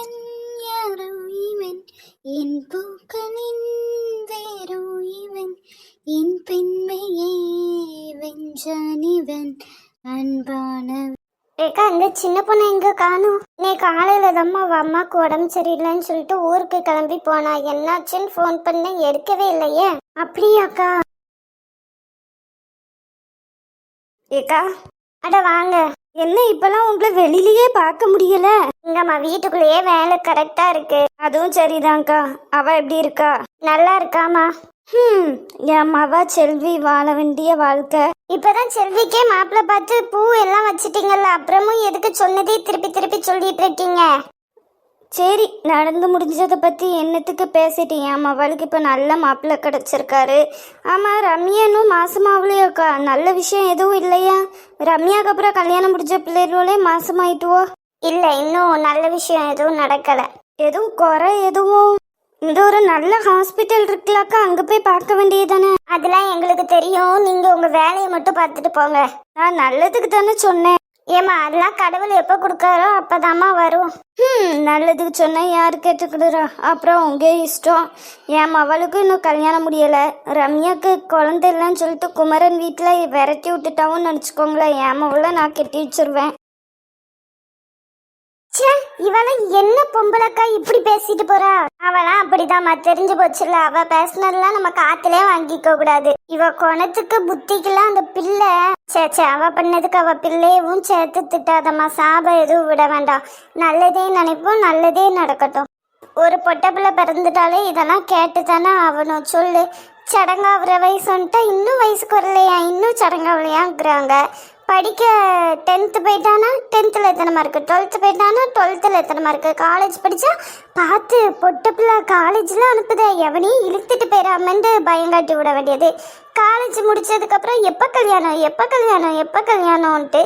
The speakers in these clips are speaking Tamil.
இவன் யாரோ இவன் என் பூக்களின் வேரோ இவன் என் பெண்மையை வென்றான் இவன் அன்பான ஏக்கா இந்த சின்ன பொண்ணு எங்க காணும்? நீ காலையில தாம்மா அவ அம்மாக்கு உடம்பு சரியில்லைன்னு சொல்லிட்டு ஊருக்கு கிளம்பி போனா என்னாச்சுன்னு ஃபோன் பண்ண எடுக்கவே இல்லையே? அப்படியாக்கா? ஏக்கா? அட வாங்க. என்ன இப்பெல்லாம் உங்களை வெளியிலயே பார்க்க முடியல? எங்கம்மா வீட்டுக்குள்ளேயே வேலை கரெக்டா இருக்கு. அதுவும் சரிதான்க்கா. அவ எப்படி இருக்கா? நல்லா இருக்காமா ஹம் என் மவ செல்வி வாழ வேண்டிய வாழ்க்கை. இப்பதான் செல்விக்கே மாப்பிள்ளை பார்த்து பூ எல்லாம் வச்சிட்டீங்கல்ல அப்புறமும் எதுக்கு சொன்னதே திருப்பி திருப்பி சொல்லிட்டு இருக்கீங்க? சரி நடந்து முடிஞ்சதை பற்றி என்னத்துக்கு பேசிட்டீங்க? என் மவளுக்கு இப்போ நல்ல மாப்பிள்ளை கிடச்சிருக்காரு. ஆமாம் ரம்யானும் மாசமாவளையோக்கா நல்ல விஷயம் எதுவும் இல்லையா? ரம்யாக்கு அப்புறம் கல்யாணம் முடிஞ்ச பிள்ளைகளே மாசமாயிட்டுவோ? இல்லை இன்னும் நல்ல விஷயம் எதுவும் நடக்கலை. எதுவும் குறை எதுவும் இந்த ஒரு நல்ல ஹாஸ்பிட்டல் இருக்குல்லக்கா அங்கே போய் பார்க்க வேண்டியதானே அதெல்லாம் எங்களுக்கு தெரியும். நீங்கள் உங்கள் வேலையை மட்டும் பார்த்துட்டு போங்க. நான் நல்லதுக்கு தானே சொன்னேன். ஏமா அதெல்லாம் கடவுள் எப்போ கொடுக்காரோ அப்போதாம்மா வரும். ம் நல்லதுக்கு சொன்னா யார் கேட்டுக்கிடுறா? அப்புறம் உங்க இஷ்டம். என் மவளுக்கும் இன்னும் கல்யாணம் முடியலை. ரம்யாக்கு குழந்தை இல்லைன்னு சொல்லிட்டு குமரன் வீட்டில் விரட்டி விட்டுட்டாவும் நினச்சிக்கோங்களேன். என் மவளை நான் கட்டி வச்சிருவேன். இவளை என்ன பொம்பளைக்கா இப்படி பேசிட்டு போறா? அவளாம் அப்படிதாம்மா தெரிஞ்சு போச்சுல அவ பேசினதெல்லாம் நம்ம காத்துலயே வாங்கிக்க கூடாது. இவ குணத்துக்கு புத்திக்கெல்லாம் அந்த பிள்ளை. சே சே அவ பண்ணதுக்கு அவ பிள்ளையவும் சேர்த்து திட்டாதம்மா. சாபம் எதுவும் விட வேண்டாம். நல்லதே நினைப்போம் நல்லதே நடக்கட்டும். ஒரு பொட்டை பிள்ளை பிறந்துட்டாலே இதெல்லாம் கேட்டு தானே ஆகணும். சொல்லு. சடங்காகிற வயசு வந்துட்டா இன்னும் வயசுக்கு வரலையா? இன்னும் சடங்காகலையாங்கிறாங்க படிக்க டென்த்து போயிட்டானா? டென்த்தில் எத்தனை மார்க்கு டுவெல்த்து போயிட்டானா? டுவெல்த்தில் எத்தனை மார்க்கு காலேஜ் படித்தா பார்த்து பொட்ட பிள்ளை காலேஜில் அனுப்புத. எவனையும் இழுத்துட்டு போயிடாமன்ட்டு பயங்காட்டி விட வேண்டியது. காலேஜ் முடிச்சதுக்கப்புறம் எப்போ கல்யாணம்? எப்போ கல்யாணம்? எப்போ கல்யாணம்ன்ட்டு.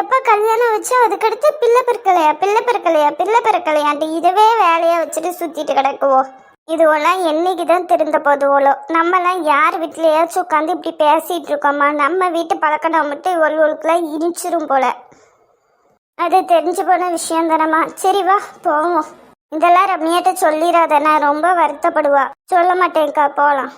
எப்போ கல்யாணம் வச்சு அதுக்கடுத்து பிள்ளை பிறக்கலையா? பிள்ளை பிறக்கலையா? பிள்ளை பிறக்கலையான்ட்டு இதுவே வேலையை வச்சுட்டு சுற்றிட்டு கிடக்குவோம் இதுவெல்லாம் என்னைக்கு தான் திருந்த போதுவோலோ? நம்மலாம் யார் வீட்லையாச்சும் உட்காந்து இப்படி பேசிகிட்டு இருக்கோமா? நம்ம வீட்டு பழக்கம் மட்டும் இவளுக்குலாம் இனிச்சிரும் போல. அது தெரிஞ்சு போன விஷயம் தானம்மா. சரி வா போவோம். இதெல்லாம் ரம்யாட்ட சொல்லிடாத நான் ரொம்ப வருத்தப்படுவா. சொல்ல மாட்டேன்க்கா போகலாம்